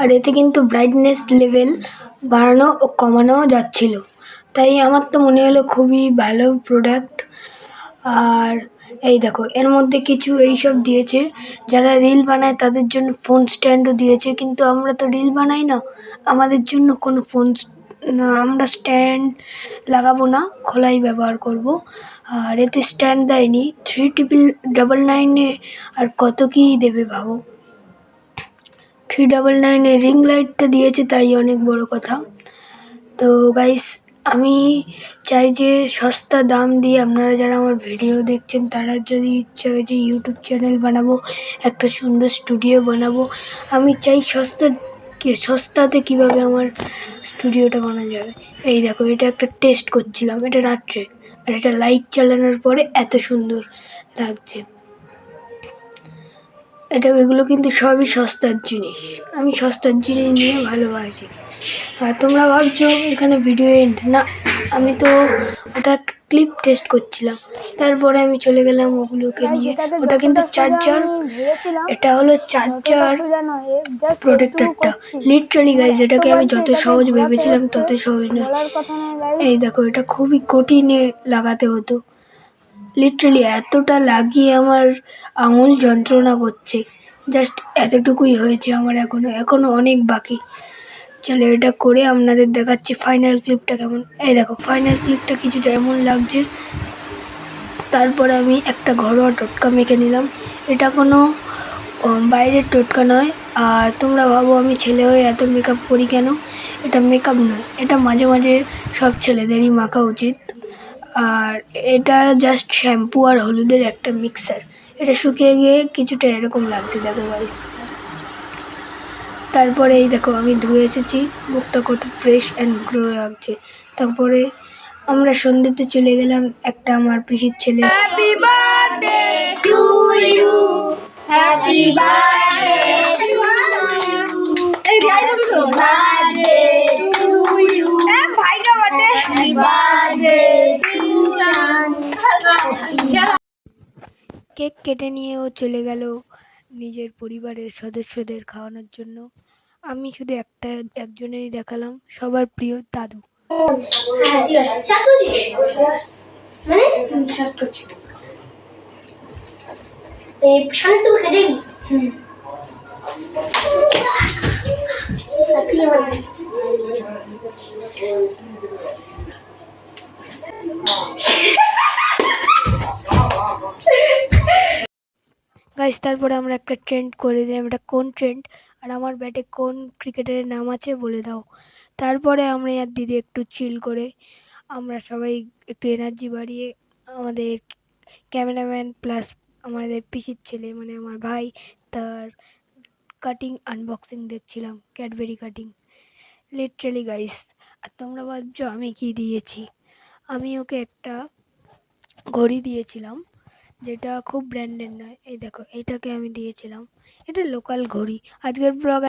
আর এতে কিন্তু brightness level বাড়ানো ও কমানোও যাচ্ছিল। তাই আমার তো মনে হলো খুবই ভালো প্রোডাক্ট আর এই দেখো, এর মধ্যে কিছু এইসব দিয়েছে। যারা রিল বানায় তাদের জন্য ফোন স্ট্যান্ডও দিয়েছে। কিন্তু আমরা তো রিল বানাই না। আমাদের জন্য কোনো ফোন আমরা স্ট্যান্ড লাগাবো না, খোলাই ব্যবহার করব। আর এতে স্ট্যান্ড দেয়নি। থ্রি ট্রিপল ডাবল নাইনে আর কত কী দেবে ভাবো? থ্রি ডাবল নাইনে রিং লাইটটা দিয়েছে, তাই অনেক বড় কথা। তো গাইস আমি চাই যে সস্তা দাম দিয়ে আপনারা যারা আমার ভিডিও দেখছেন, তারা যদি ইচ্ছা হয় যে ইউটিউব চ্যানেল বানাবো, একটা সুন্দর স্টুডিও বানাবো, আমি চাই সস্তা সস্তাতে কীভাবে আমার স্টুডিওটা বানানো যাবে। এই দেখো, এটা একটা টেস্ট করছিলাম, এটা রাত্রে। আর এটা লাইট চালানোর পরে এত সুন্দর লাগছে। এটা এগুলো কিন্তু সবই সস্তার জিনিস। আমি সস্তার জিনিস নিয়ে ভালোবাসি। আর তোমরা ভাবছ এখানে ভিডিও এন্ড না, আমি তো ওটা ক্লিপ টেস্ট করছিলাম। তারপরে আমি চলে গেলাম ওগুলোকে নিয়ে। ওটা কিন্তু চার্জার এটা হলো চার্জার প্রোটেক্টরটা লিটারালি গাইজ এটাকে আমি যত সহজ ভেবেছিলাম তত সহজ নয়। এই দেখো, এটা খুবই কঠিনে লাগাতে হতো। লিটারালি এতটা লাগিয়ে আমার আঙুল যন্ত্রণা করছে। জাস্ট এতটুকুই হয়েছে আমার এখনও এখনও অনেক বাকি। চলো এটা করে আপনাদের দেখাচ্ছি ফাইনাল ক্লিপটা কেমন। এই দেখো ফাইনাল ক্লিপটা কিছুটা এমন লাগছে, তারপরে আমি একটা ঘরোয়া টোটকা মেখে নিলাম। এটা কোনো বাইরের টোটকা নয়। আর তোমরা ভাবো আমি ছেলে হয়ে এত মেকআপ করি কেন? এটা মেকআপ নয়। এটা মাঝে মাঝে সব ছেলেদেরই মাখা উচিত। আর এটা জাস্ট শ্যাম্পু আর হলুদের একটা মিক্সার এটা শুকিয়ে গিয়ে কিছুটা এরকম লাগছে দেখো গাইস তারপরে এই দেখো আমি ধুয়ে এসেছি, মুখটা কত ফ্রেশ অ্যান্ড গ্লো লাগছে। তারপরে আমরা সন্ধ্যেতে চলে গেলাম একটা আমার পিসির ছেলে। Happy birthday to you. Happy birthday cake কেটে নিয়ে ও চলে গেল নিজের পরিবারের সদস্যদের খাওয়ানোর জন্য। আমি শুধু একটা, একজনেরই দেখালাম, সবার প্রিয় দাদু। মানে? গাইস তারপরে আমরা একটা ট্রেন্ড করে দিলাম, এটা কোন ট্রেন্ড আর আমার ব্যাটে কোন ক্রিকেটারের নাম আছে বলে দাও। তারপরে আমরা আর দিদি একটু চিল করে, আমরা সবাই একটু এনার্জি বাড়িয়ে আমাদের ক্যামেরাম্যান প্লাস আমাদের পিসির ছেলে মানে আমার ভাই, তার কাটিং আনবক্সিং দেখছিলাম ক্যাডবেরি কাটিং লিটারালি গাইস আর তোমরা ভাবছ আমি কি দিয়েছি? আমি ওকে একটা ঘড়ি দিয়েছিলাম। যেটা খুব ব্র্যান্ডেড নয়। এই দেখো এটাকে আমি দিয়েছিলাম। এটা লোকাল ঘড়ি। আজকের ব্লগ